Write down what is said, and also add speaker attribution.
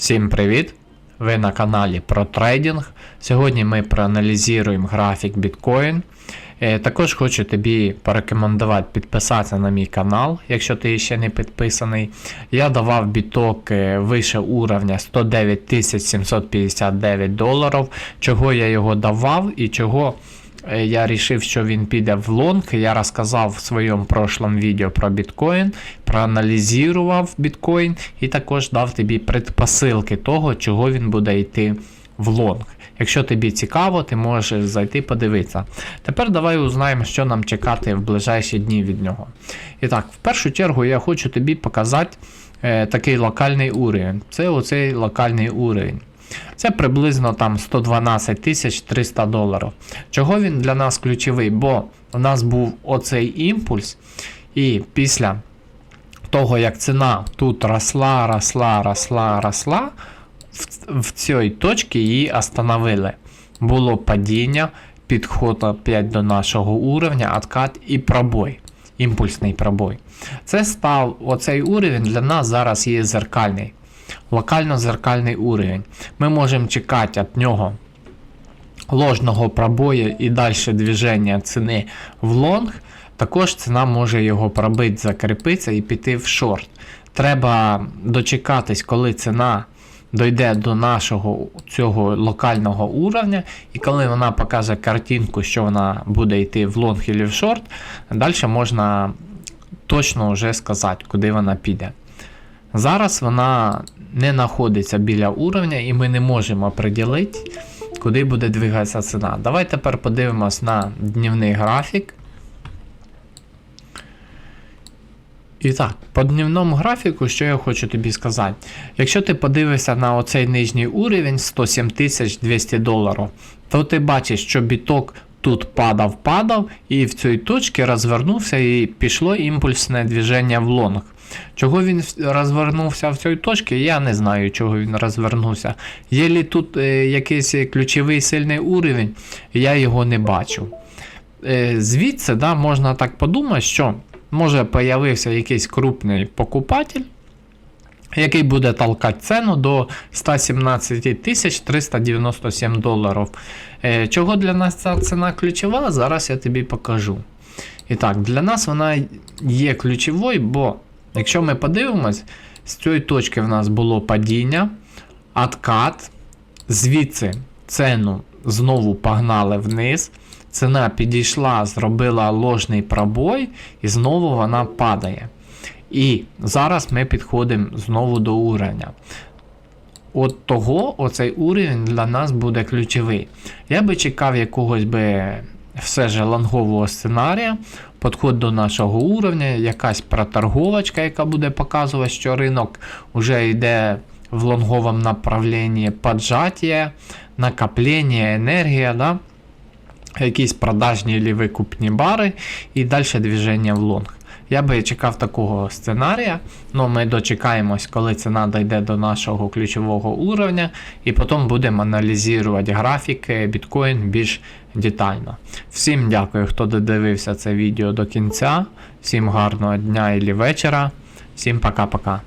Speaker 1: Всім привіт! Ви на каналі про трейдинг. Сьогодні ми проаналізуємо графік біткоін. Е, Також хочу тобі порекомендувати підписатися на мій канал, якщо ти ще не підписаний. Я давав біток е, вище уровня 109 759 доларів. Чого я його давав і чого Я вирішив, що він піде в лонг. Я розказав в своєму прошлому відео про біткоін, проаналізував біткоін і також дав тобі предпосилки того, чого він буде йти в лонг. Якщо тобі цікаво, ти можеш зайти подивитися. Тепер давай узнаємо, що нам чекати в ближайші дні від нього. І так, в першу чергу я хочу тобі показати е, такий локальний уровень. Це оцей локальний уровень. Це приблизно там 112 тисяч 300 доларів. Чого він для нас ключовий? Бо у нас був оцей імпульс, і після того, як ціна тут росла, росла, росла, росла, в, в цій точці її остановили. Було падіння, підход опять до нашого уровня, откат і пробой. Імпульсний пробой. Це став оцей уровень для нас зараз є зеркальний локально-зеркальний уровень. Ми можемо чекати від нього ложного пробою і далі движення ціни в лонг. Також ціна може його пробити, закріпитися і піти в шорт. Треба дочекатись, коли ціна дойде до нашого цього локального уровня, і коли вона покаже картинку, що вона буде йти в лонг і в шорт, далі можна точно вже сказати, куди вона піде. Зараз вона не знаходиться біля уровня, і ми не можемо определити, куди буде двигатися ціна. Давай тепер подивимось на днівний графік. І так, по днівному графіку, що я хочу тобі сказати. Якщо ти подивишся на оцей нижній уровень 107 200 доларів, то ти бачиш, що біток тут падав, падав, і в цій точці розвернувся і пішло імпульсне движення в лонг. Чого він розвернувся в цій точці, я не знаю, чого він розвернувся. Єлі тут е, якийсь ключовий сильний уровень, я його не бачу. Е, звідси да, можна так подумати, що може появився якийсь крупний покупатель, який буде толкати ціну до 117 397 доларів. Е, чого для нас ця ціна ключова, зараз я тобі покажу. І так, для нас вона є ключовою, бо якщо ми подивимось, з цієї точки в нас було падіння, откат, звідси ціну знову погнали вниз. Ціна підійшла, зробила ложний пробой, і знову вона падає. І зараз ми підходимо знову до уровня. От того, оцей уровень для нас буде ключовий. Я би чекав якогось би все ж лонгового сценарія, підход до нашого уровня, якась проторговочка, яка буде показувати, що ринок вже йде в лонговому направленні поджаття, накоплення, енергія. Да? Якісь продажні або викупні бари і далі движення в лонг. Я би чекав такого сценарія, але ми дочекаємось, коли ціна дійде до нашого ключового уровня, і потім будемо аналізувати графіки біткоін більш детально. Всім дякую, хто додивився це відео до кінця. Всім гарного дня і вечора. Всім пока-пока.